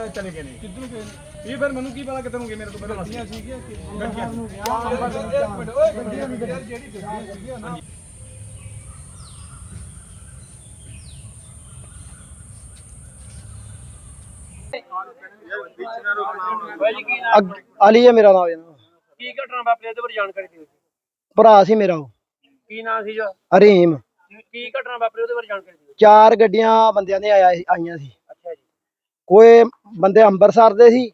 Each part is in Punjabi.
ਚਲੇ ਗਏ ਨੇ। ਕਿੱਧਰ ਗਏ ਨੇ? ਇਹ ਫਿਰ ਮੈਨੂੰ ਕੀ ਪਤਾ ਕਿੱਧਰ ਨੂੰ ਗਏ? ਮੇਰੇ ਤੋਂ ਪਹਿਲਾਂ ਗੱਡੀਆਂ ਸੀਗੀਆਂ ਗੱਡੀਆਂ ਨੂੰ ਗੱਡੀਆਂ? ਨੂੰ ਜਿਹੜੀ ਗੱਡੀਆਂ ਸੀਗੀਆਂ ਨਾ ਅਗ- ਅਲੀ ਹੈ ਮੇਰਾ ਨਾਮ। ਜਨਾਬ ਕੀ ਘਟਨਾ ਵਾਪਰੀ? ਇਹਦੇ ਬਾਰੇ ਜਾਣਕਾਰੀ ਦਿਓ ਭਰਾ ਸੀ ਮੇਰਾ ਉਹ। ਕੀ ਨਾਂ ਸੀ ਜੋ? ਹਰੀਮ। ਕੀ ਘਟਨਾ ਵਾਪਰੀ? ਉਹਦੇ ਬਾਰੇ ਜਾਣਕਾਰੀ ਦਿਓ। ਚਾਰ ਗੱਡੀਆਂ ਬੰਦਿਆਂ ਦੇ ਆਇਆ ਆਈਆਂ ਸੀ। ਕੋਈ ਬੰਦੇ ਅੰਮ੍ਰਿਤਸਰ ਦੇ ਸੀ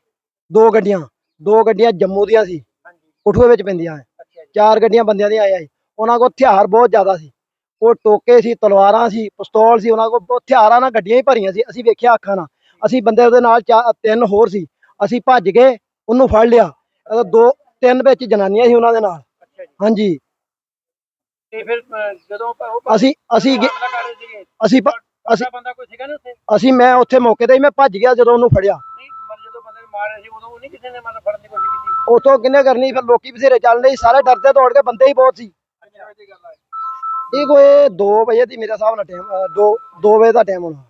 ਦੋ ਗੱਡੀਆਂ ਦੋ ਗੱਡੀਆਂ ਜੰਮੂ ਦੀਆਂ ਸੀ ਕਠੂਏ ਵਿੱਚ ਪੈਂਦੀਆਂ ਚਾਰ ਗੱਡੀਆਂ ਬੰਦਿਆਂ ਦੀਆਂ ਆਇਆ ਸੀ। ਉਹਨਾਂ ਕੋਲ ਹਥਿਆਰ ਬਹੁਤ ਜ਼ਿਆਦਾ ਸੀ। ਉਹ ਟੋਕੇ ਸੀ ਤਲਵਾਰਾਂ ਸੀ ਪਿਸਤੌਲ ਸੀ ਉਹਨਾਂ ਕੋਲ ਹਥਿਆਰਾਂ ਨਾਲ ਗੱਡੀਆਂ ਹੀ ਭਰੀਆਂ ਸੀ। ਅਸੀਂ ਵੇਖਿਆ ਅੱਖਾਂ ਨਾਲ। ਅਸੀਂ ਬੰਦੇ ਉਹਦੇ ਨਾਲ ਤਿੰਨ ਹੋਰ ਸੀ। ਅਸੀਂ ਭੱਜ ਗਏ ਉਹਨੂੰ ਫੜ ਲਿਆ। ਦੋ ਤਿੰਨ ਵਿੱਚ ਜਨਾਨੀਆਂ ਸੀ ਉਹਨਾਂ ਦੇ ਨਾਲ। ਹਾਂਜੀ। ਤੇ ਫਿਰ ਜਦੋਂ ਅਸੀਂ ਅਸੀਂ ਅਸੀਂ ਅਸੀਂ ਬੰਦਾ ਕੋਈ ਸੀਗਾ ਨਾ ਉੱਥੇ? ਅਸੀਂ ਮੈਂ ਉੱਥੇ ਮੌਕੇ ਤੇ ਹੀ ਮੈਂ ਭੱਜ ਗਿਆ ਜਦੋਂ ਉਹਨੂੰ ਫੜਿਆ। ਨਹੀਂ ਮਤਲਬ ਜਦੋਂ ਬੰਦੇ ਨੂੰ ਮਾਰ ਰਹੇ ਸੀ ਉਦੋਂ ਉਹ ਨਹੀਂ ਕਿਸੇ ਨੇ ਮਤਲਬ ਫੜਨ ਦੀ ਕੋਸ਼ਿਸ਼ ਕੀਤੀ? ਉਥੋਂ ਕਿੰਨੇ ਕਰਨੀ ਫਿਰ ਲੋਕੀ ਬਥੇਰੇ ਚੱਲਦੇ ਸੀ ਸਾਰੇ ਡਰਦੇ ਦੌੜ ਕੇ ਬੰਦੇ ਹੀ ਬਹੁਤ ਸੀ। ਇਹ ਕੋਈ 2 ਵਜੇ ਦੀ ਮੇਰੇ ਹਿਸਾਬ ਨਾਲ ਟਾਈਮ 2 2 ਵਜੇ ਦਾ ਟਾਈਮ ਹੋਣਾ।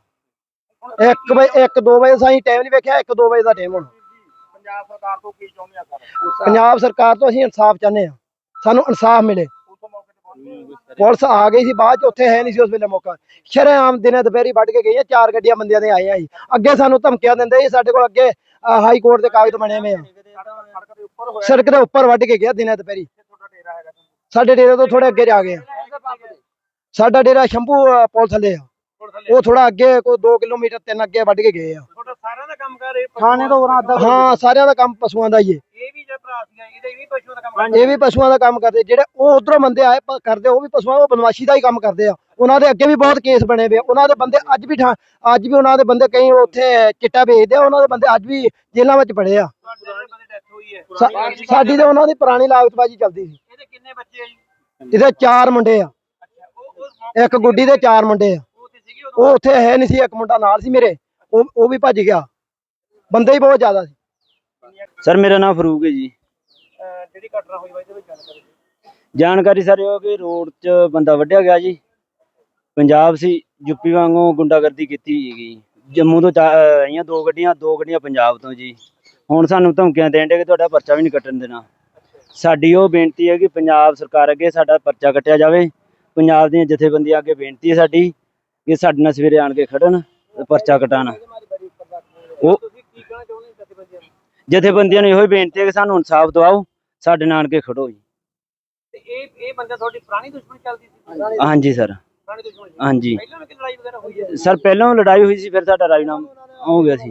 1 ਵਜੇ 1 2 ਵਜੇ ਸਾਈ ਟਾਈਮ ਨਹੀਂ ਵੇਖਿਆ 1 2 ਵਜੇ ਦਾ ਟਾਈਮ ਹੋਣਾ। ਪੰਜਾਬ ਸਰਕਾਰ ਤੋਂ ਕੀ ਚਾਹੁੰਦੇ ਆ ਸਰ? ਪੰਜਾਬ ਸਰਕਾਰ ਤੋਂ ਅਸੀਂ ਇਨਸਾਫ ਚਾਹੁੰਦੇ ਆ ਸਾਨੂੰ ਇਨਸਾਫ ਮਿਲੇ। ਪੁਲਿਸ ਆ ਗਈ ਸੀ ਬਾਅਦ ਚ ਉੱਥੇ ਹੈ ਨਹੀਂ ਸੀ ਉਸ ਵੇਲੇ ਮੌਕਾ। ਸ਼ਰੇਆਮ ਦਿਨੇ ਦੁਪਹਿਰੀ ਵੱਢ ਕੇ ਗਈਆਂ ਚਾਰ ਗੱਡੀਆਂ ਬੰਦਿਆਂ ਦੇ ਆਏ ਆ ਜੀ ਅੱਗੇ ਸਾਨੂੰ ਧਮਕੀਆਂ ਦਿੰਦੇ ਸੀ ਸਾਡੇ ਕੋਲ ਅੱਗੇ ਹਾਈ ਕੋਰਟ ਦੇ ਕਾਗਜ਼ ਬਣੇ ਹੋਏ ਆ। ਸੜਕ ਦੇ ਉੱਪਰ ਵੱਢ ਕੇ ਗਿਆ ਦਿਨੇ ਦੁਪਹਿਰੀ। ਸਾਡੇ ਡੇਰੇ ਤੋਂ ਥੋੜੇ ਅੱਗੇ ਜਾ ਗਏ ਸਾਡਾ ਡੇਰਾ ਸ਼ੰਭੂ ਅਹ, ਪੁਲ ਥੱਲੇ ਆ। ਉਹ ਥੋੜਾ ਅੱਗੇ ਕੋਈ 2 ਕਿਲੋਮੀਟਰ ਤਿੰਨ ਅੱਗੇ ਵੱਢ ਕੇ ਗਏ ਆ। ਤੁਹਾਡਾ ਸਾਰਿਆਂ ਦਾ ਕੰਮ ਕਰ ਰਹੇ ਥਾਣੇ ਤੋਂ ਹਾਂ ਸਾਰਿਆਂ ਦਾ ਕੰਮ ਪਸ਼ੂਆਂ ਦਾ ਹੀ ਹੈ ਇਹ ਵੀ ਜੇ ਭਰਾ ਸੀਗਾ ਇਹਦੇ ਵੀ ਪਸ਼ੂਆਂ ਦਾ ਕੰਮ ਇਹ ਵੀ ਪਸ਼ੂਆਂ ਦਾ ਕੰਮ ਕਰਦੇ ਜਿਹੜੇ ਉਹ ਉਧਰੋਂ ਬੰਦੇ ਆਏ ਪ- ਕਰਦੇ ਉਹ ਵੀ ਪਸ਼ੂਆਂ ਉਹ ਬਦਮਾਸ਼ੀ ਦਾ ਹੀ ਕੰਮ ਕਰਦੇ ਆ। ਉਹਨਾਂ ਦੇ ਅੱਗੇ ਵੀ ਬਹੁਤ ਕੇਸ ਬਣੇ ਹੋਏ ਆ। ਉਹਨਾਂ ਦੇ ਬੰਦੇ ਅੱਜ ਵੀ ਠਾ- ਅੱਜ ਵੀ ਉਹਨਾਂ ਦੇ ਬੰਦੇ ਕਈ ਉੱਥੇ ਚਿੱਟਾ ਵੇਚਦੇ ਆ ਉਹਨਾਂ ਦੇ ਬੰਦੇ ਅੱਜ ਵੀ ਜੇਲ੍ਹਾਂ ਵਿੱਚ ਪੜੇ ਆ। ਤੁਹਾਡੇ ਬੰਦੇ ਡੈਥ ਹੋਈ ਹੈ। ਸਾ- ਸਾਡੀ ਤੇ ਉਹਨਾਂ ਦੀ ਪੁਰਾਣੀ ਲਾਗਤਬਾਜੀ ਚੱਲਦੀ ਸੀ। ਇਹਦੇ ਕਿੰਨੇ ਬੱਚੇ ਆ ਜੀ? ਇਹਦੇ ਚਾਰ ਮੁੰਡੇ ਆ। ਅੱਛਾ ਉਹ ਉਹ ਇੱਕ ਗੁੱਡੀ ਦੇ ਚਾਰ ਮੁੰਡੇ ਆ। ਉਹ ਤੇ ਸੀਗੀ ਉਦੋਂ? ਉਹ ਉੱਥੇ ਹੈ ਨਹੀਂ ਸੀ ਇੱਕ ਮੁੰਡਾ ਨਾਲ ਸੀ ਮੇਰੇ। ਉਹ ਉਹ ਵੀ ਭੱਜ ਗਿਆ। ਬੰਦੇ ਹੀ ਬਹੁਤ ਜ਼ਿਆਦਾ ਸੀ। ਸਰ ਮੇਰਾ ਨਾਮ ਫਰੂਕ ਹੈ ਜੀ। ਜਿਹੜੀ ਘਟਨਾ ਹੋਈ ਵਾ ਇਹਦੇ ਵਿੱਚ ਜਾਣਕਾਰੀ ਸਰ ਇਹ ਹੋ ਕਿ ਰੋਡ 'ਚ ਬੰਦਾ ਵੱਢਿਆ ਗਿਆ ਜੀ। ਪੰਜਾਬ ਸੀ ਯੂਪੀ ਵਾਂਗੂ ਗੁੰਡਾਗਰਦੀ ਕੀਤੀ ਹੈਗੀ ਜੰਮੂ ਤੋਂ ਚਾ- ਅਹ ਆਈਆਂ ਦੋ ਗੱਡੀਆਂ ਦੋ ਗੱਡੀਆਂ ਪੰਜਾਬ ਤੋਂ ਜੀ। ਹੁਣ ਸਾਨੂੰ ਧਮਕੀਆਂ ਦੇਣ ਦੇ ਕਿ ਤੁਹਾਡਾ ਪਰਚਾ ਵੀ ਨਹੀਂ ਕੱਟਣ ਦੇਣਾ। ਸਾਡੀ ਉਹ ਬੇਨਤੀ ਹੈ ਕਿ ਪੰਜਾਬ ਸਰਕਾਰ ਅੱਗੇ ਸਾਡਾ ਪਰਚਾ ਕੱਟਿਆ ਜਾਵੇ। ਪੰਜਾਬ ਦੀਆਂ ਜਥੇਬੰਦੀਆਂ ਅੱਗੇ ਬੇਨਤੀ ਹੈ ਸਾਡੀ ਕਿ ਸਾਡੇ ਨਾਲ ਸਵੇਰੇ ਆਣ ਕੇ ਖੜਨ ਤੇ ਪਰਚਾ ਕਟਾਣ ਉਹ ਤੁਸੀਂ ਕੀ ਕਹਿਣਾ ਚਾਹੁੰਦੇ ਹੋ ਜਥੇਬੰਦੀਆਂ ਨੂੰ? ਜਥੇਬੰਦੀਆਂ ਨੂੰ ਇਹੋ ਹੀ ਬੇਨਤੀ ਹੈ ਕਿ ਸਾਨੂੰ ਇਨਸਾਫ ਦਿਵਾਓ। ਸਾਡੇ ਨਾਲ ਆਣ ਕੇ ਖੜੋ ਜੀ। ਤੇ ਇਹ ਇਹ ਬੰਦਾ ਤੁਹਾਡੀ ਪੁਰਾਣੀ ਦੁਸ਼ਮਣੀ ਚੱਲਦੀ ਸੀ? ਹਾਂਜੀ ਸਰ। ਪੁਰਾਣੀ ਦੁਸ਼ਮਣੀ। ਹਾਂਜੀ। ਪਹਿਲਾਂ ਵੀ ਲੜਾਈ ਵਗੈਰਾ ਹੋਈ ਹੈ? ਸਰ ਪਹਿਲਾਂ ਲੜਾਈ ਹੋਈ ਸੀ ਫਿਰ ਸਾਡਾ ਰਾਜਨਾਮਾ ਹੋ ਗਿਆ ਸੀ।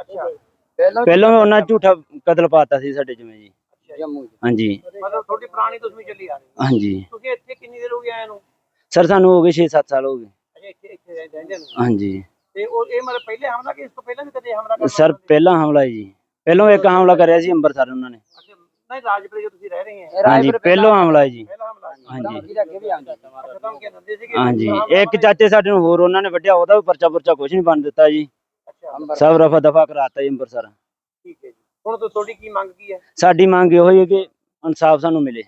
ਅੱਛਾ। ਪਹਿਲਾਂ ਉਹਨਾਂ ਝੂਠਾ ਕਤਲ ਪਾਤਾ ਸੀ ਸਾਡੇ ਜਿਵੇਂ ਜੀ। ਹਾਂਜੀ। ਮਤਲਬ ਤੁਹਾਡੀ ਪੁਰਾਣੀ ਦੁਸ਼ਮਣੀ ਚੱਲੀ ਆ ਰਹੀ ਹਾਂਜੀ। ਤੁਸੀਂ ਇੱਥੇ ਕਿੰਨੀ ਦੇਰ ਹੋ ਗਈ ਆਏ ਨੂੰ? ਸਰ ਸਾਨੂੰ ਹੋ ਗਏ 6-7 ਸਾਲ ਹੋ ਗਏ। ਅਜੇ ਇੱਥੇ ਇੱਥੇ ਰਹਿ- ਰਹਿੰਦੇ ਨੂੰ। ਹਾਂਜੀ। ਤੇ ਉਹ ਇਹ ਮਤਲਬ ਪਹਿਲੇ ਹਮਲਾ ਕਿ ਇਸ ਤੋਂ ਪਹਿਲਾਂ ਵੀ ਕਦੇ ਹਮਲਾ ਕਰਨਾ ਸਰ ਪਹਿਲਾ ਹਮਲਾ ਹੈ ਜੀ। ਪਹਿਲਾਂ ਇੱਕ ਹਮਲਾ ਕਰਿਆ ਸੀ ਅੰਮ੍ਰਿਤਸਰ ਉਹਨਾਂ ਨੇ। ਅੱਛਾ, ਨਹੀਂ ਰਾਜਪੁਰੇ ਜੋ ਤੁਸੀਂ ਰਹਿ ਰਹੇ ਹੈ। ਹਾਂਜੀ ਪਹਿਲਾ ਹਮਲਾ ਹੈ ਜੀ। ਪਹਿਲਾ ਹਮਲਾ ਹਾਂਜੀ। ਅੱਛਾ ਤਾਂ ਕੀ ਦਿੰਦੇ ਸੀਗੇ ਹਾਂਜੀ। ਇੱਕ ਚਾਚੇ ਸਾਡੇ ਨੂੰ ਹੋਰ ਉਹਨਾਂ ਨੇ ਵੱਢਿਆ ਉਹਦਾ ਵੀ ਪਰਚਾ ਪੁਰਚਾ ਕੁਝ ਨਹੀਂ ਬਣ ਦਿੱਤਾ ਜੀ। ਅੱਛਾ। ਸਭ ਰਫਾ ਦਫਾ ਕਰਾਤਾ ਜੀ ਅੰਮ੍ਰਿਤਸਰ ਠੀਕ ਹੈ ਜੀ। ਹੁਣ ਤੋਂ ਤੁਹਾਡੀ ਕੀ ਮੰਗ ਕੀ ਹੈ? ਸਾਡੀ ਮੰਗ ਇਹੋ ਹੀ ਹੈ ਕਿ ਇਨਸਾਫ ਸਾਨੂੰ ਮਿਲੇ।